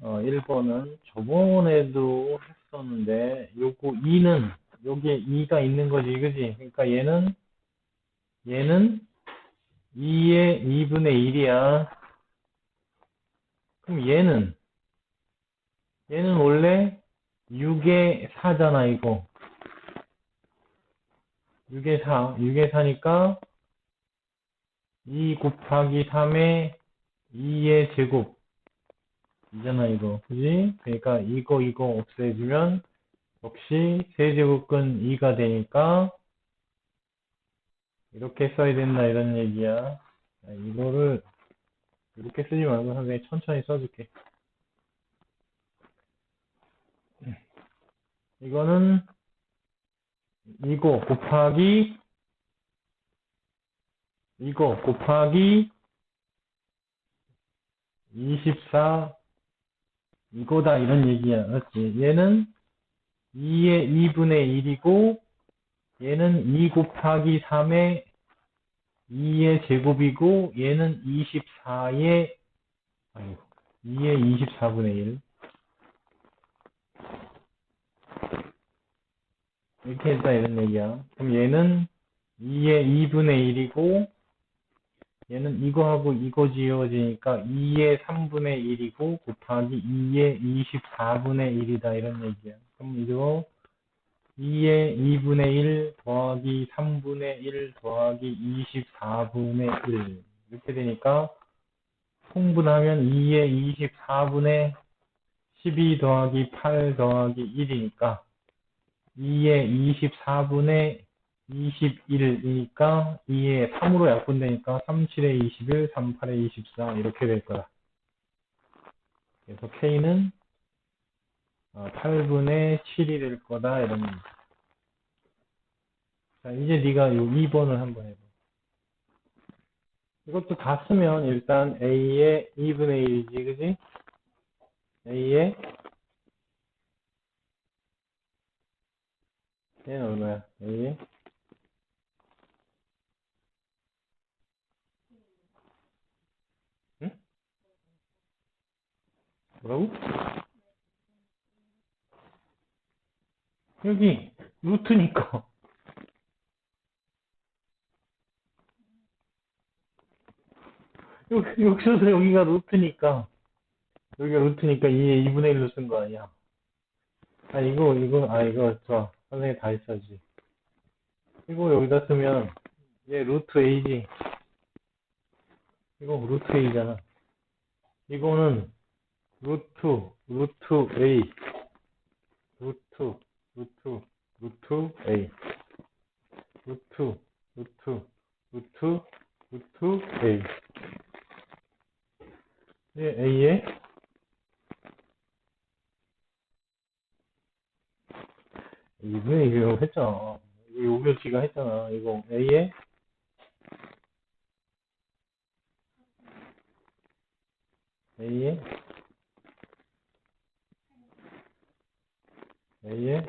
어, 1번은 저번에도 했었는데, 요거 2는, 여기에 2가 있는 거지, 그지? 그러니까 얘는, 얘는 2의 2분의 1이야. 그럼 얘는, 얘는 원래 6의 4잖아, 이거. 6의 4, 6의 4니까 2 곱하기 3의 2의 제곱. 이잖아, 이거. 그지? 그러니까 이거, 이거 없애주면 역시 세제곱근 2가 되니까 이렇게 써야 된다, 이런 얘기야. 자, 이거를 이렇게 쓰지 말고 선생님이 천천히 써줄게. 이거는 이거 곱하기 이거 곱하기 24 이거다 이런 얘기야. 그렇지? 얘는 2의 2분의 1이고 얘는 2 곱하기 3의 2의 제곱이고 얘는 24의 아이고 2의 24분의 1 이렇게 했다 이런 얘기야. 그럼 얘는 2의 2분의 1이고 얘는 이거하고 이거 지워지니까 2의 3분의 1이고 곱하기 2의 24분의 1이다 이런 얘기야. 그럼 이거 2의 2분의 1 더하기 3분의 1 더하기 24분의 1 이렇게 되니까 통분하면 2의 24분의 12 더하기 8 더하기 1이니까 2의 24분의 21이니까 2에 3으로 약분되니까 37에 21, 38에 24 이렇게 될 거야. 그래서 K는 8분의 7이 될 거다 이런 얘기. 자 이제 네가 요 2번을 한번 해봐. 이것도 다 쓰면 일단 A의 2분의 1이지 그지? A의 얘는 얼마야? A의 뭐라고? 여기 루트니까. 여기, 여기서 여기가 루트니까. 여기가 루트니까 2의 2분의 1로 쓴 거 아니야. 아 이거 이거 아 이거 좋아. 선생님 다 했어야지. 이거 여기다 쓰면 얘 루트 A지. 이거 루트 A잖아. 이거는 루트 루트 A. 루트 루트 루트 A. 루트 루트 루트 루트 A. 얘 A에. 이분에 이거 했잖아. 이거 요결지가 했잖아. 이거 A에. A에 A에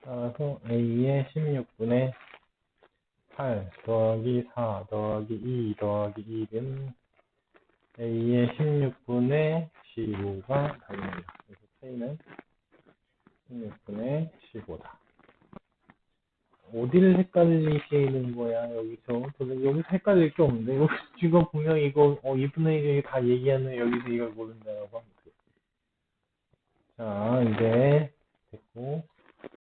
따라서 A의 16분의 8 더하기 4 더하기 2 더하기 1은 A의 16분의 15가 답입니다. 그래서 K는 16분의 15다. 어디를 헷갈리시는 거야, 여기서? 도대체 여기서 헷갈릴 게 없는데, 여기 지금 분명 이거, 어, 2분의 1이 다 얘기하는 여기서 이걸 모른다라고 하면 돼. 자, 이제 됐고.